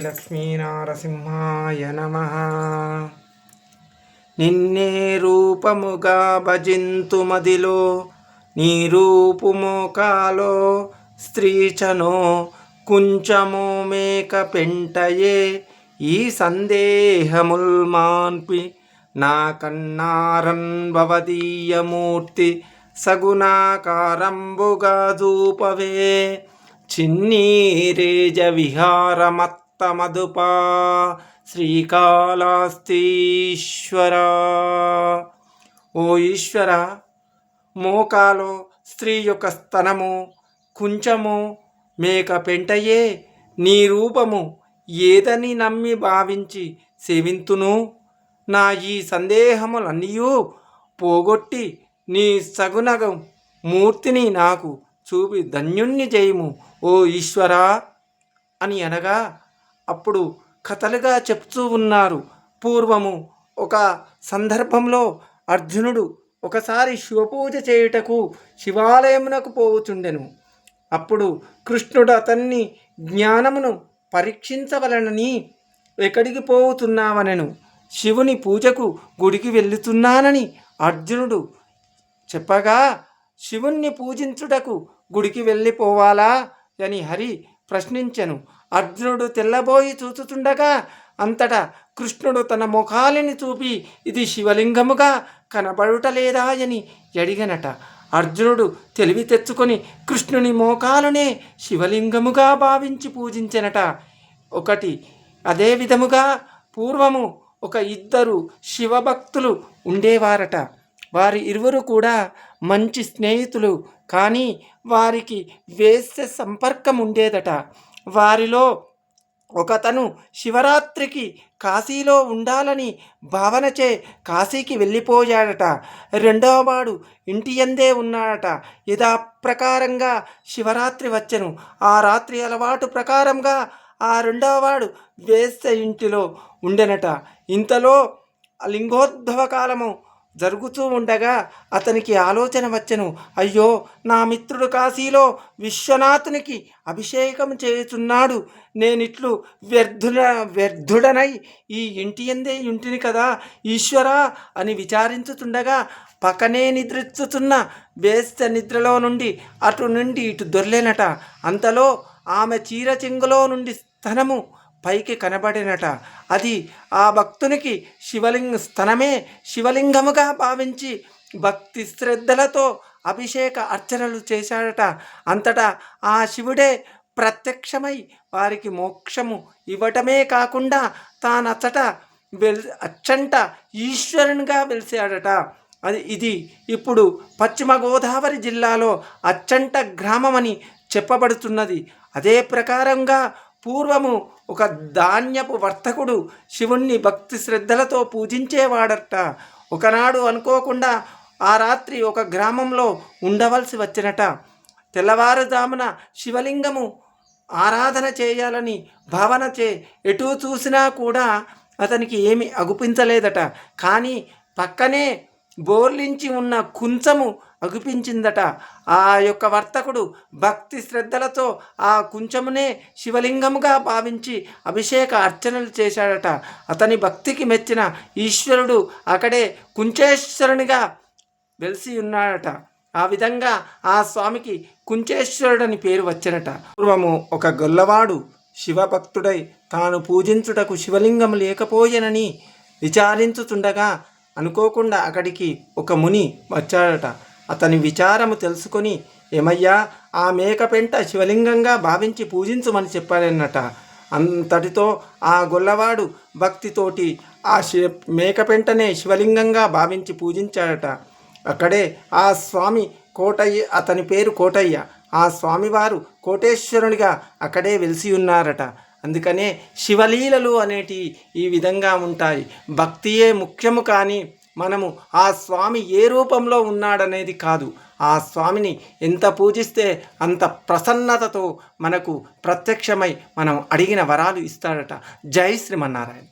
లక్ష్మీనారసింహాయ నమ. నిన్నే రూపముగా భజింతు మదిలో నీ రూపు స్త్రీచనో కుంచము మేక పెంటయే ఈ సందేహముల్ మాన్పి నా కన్నారన్ భవదీయమూర్తి సగుణాకారంబుగా చూపవే చిన్నీరేజ తమదుపా శ్రీకాళాస్తీశ్వర. ఓ ఈశ్వర మోకాలో స్త్రీ యొక్క స్తనము కుంచము మేక పెంటయే నీ రూపము ఏదని నమ్మి భావించి సేవింతును. నా ఈ సందేహములన్నీయూ పోగొట్టి నీ సగునగ మూర్తిని నాకు చూపి ధన్యుణ్ణి చేయము ఓ ఈశ్వరా అని అనగా అప్పుడు కథలుగా చెప్తూ ఉన్నారు. పూర్వము ఒక సందర్భంలో అర్జునుడు ఒకసారి శివపూజ చేయుటకు శివాలయమునకు పోవుచుండెను. అప్పుడు కృష్ణుడు అతన్ని జ్ఞానమును పరీక్షించవలనని ఎక్కడికి పోవుతున్నావనెను. శివుని పూజకు గుడికి వెళుతున్నానని అర్జునుడు చెప్పగా శివుణ్ణి పూజించుటకు గుడికి వెళ్ళిపోవాలా? అని హరి ప్రశ్నించెను. అర్జునుడు తెల్లబోయి చూచుతుండగా అంతటా కృష్ణుడు తన ముఖాలిని చూపి ఇది శివలింగముగా కనబడుటలేదా అని అడిగనట అర్జునుడు తెలివి తెచ్చుకొని కృష్ణుని మోకాలునే శివలింగముగా భావించి పూజించెనట. ఒకటి అదే విధముగా పూర్వము ఒక ఇద్దరు శివభక్తులు ఉండేవారట. వారి ఇరువురు కూడా మంచి స్నేహితులు కానీ వారికి వేసే సంపర్కం ఉండేదట వారిలో ఒకతను శివరాత్రికి కాశీలో ఉండాలని భావనచే కాశీకి వెళ్ళిపోయాడట. రెండవవాడు ఇంటి ఎందే ఉన్నాడట యథాప్రకారంగా శివరాత్రి వచ్చెను. ఆ రాత్రి అలవాటు ప్రకారంగా ఆ రెండవవాడు వేస్య ఇంటిలో ఉండెనట. ఇంతలో లింగోద్భవ కాలము జరుగుతూ ఉండగా అతనికి ఆలోచన వచ్చెను. అయ్యో నా మిత్రుడు కాశీలో విశ్వనాథునికి అభిషేకం చేస్తున్నాడు నేనిట్లు వ్యర్థుల వ్యర్థుడనై ఈ ఇంటి ఎందే ఇంటిని కదా ఈశ్వరా అని విచారించుతుండగా పక్కనే నిద్రించుతున్న వేస్త నిద్రలో నుండి అటు నుండి ఇటు దొర్లేనట. అంతలో ఆమె చీర చెంగులో నుండి స్తనము పైకి కనబడినట. అది ఆ భక్తునికి శివలింగ స్థనమే శివలింగముగా భావించి భక్తి శ్రద్ధలతో అభిషేక అర్చనలు చేశాడట. అంతటా ఆ శివుడే ప్రత్యక్షమై వారికి మోక్షము ఇవ్వటమే కాకుండా తానచ్చట వెల్ అచ్చంట ఈశ్వరునిగా వెలిసాడట అది ఇది ఇప్పుడు పశ్చిమ గోదావరి జిల్లాలో అచ్చంట గ్రామమని చెప్పబడుతున్నది. అదే ప్రకారంగా పూర్వము ఒక ధాన్యపు వర్తకుడు శివుణ్ణి భక్తి శ్రద్ధలతో పూజించేవాడట. ఒకనాడు అనుకోకుండా ఆ రాత్రి ఒక గ్రామంలో ఉండవలసి వచ్చినట. తెల్లవారుజామున శివలింగము ఆరాధన చేయాలని భావన చే ఎటు చూసినా కూడా అతనికి ఏమి అగుపించలేదట. కానీ పక్కనే బోర్లించి ఉన్న కుంచము అగుపించిందట. ఆ యొక్క వర్తకుడు భక్తి శ్రద్ధలతో ఆ కుంచమునే శివలింగముగా భావించి అభిషేక అర్చనలు చేశాడట. అతని భక్తికి మెచ్చిన ఈశ్వరుడు అక్కడే కుంచేశ్వరునిగా వెలిసి ఉన్నాడట. ఆ విధంగా ఆ స్వామికి కుంచేశ్వరుడని పేరు వచ్చినట. పూర్వము ఒక గొల్లవాడు శివభక్తుడై తాను పూజించుటకు శివలింగం లేకపోయేనని విచారించుతుండగా అనుకోకుండా అక్కడికి ఒక ముని వచ్చాడట. అతని విచారము తెలుసుకొని ఏమయ్యా ఆ మేక పెంట శివలింగంగా భావించి పూజించమని చెప్పాడన్నట అంతటితో ఆ గొల్లవాడు భక్తితోటి ఆ శి మేకపెంటనే శివలింగంగా భావించి పూజించాడట. అక్కడే ఆ స్వామి కోటయ్య అతని పేరు కోటయ్య. ఆ స్వామివారు కోటేశ్వరునిగా అక్కడే వెలిసి ఉన్నారట. అందుకనే శివలీలలు అనేటి ఈ విధంగా ఉంటాయి. భక్తియే ముఖ్యము కానీ మనము ఆ స్వామి ఏ రూపంలో ఉన్నాడనేది కాదు. ఆ స్వామిని ఎంత పూజిస్తే అంత ప్రసన్నతతో మనకు ప్రత్యక్షమై మనం అడిగిన వరాలు ఇస్తాడట. జై శ్రీమన్నారాయణ.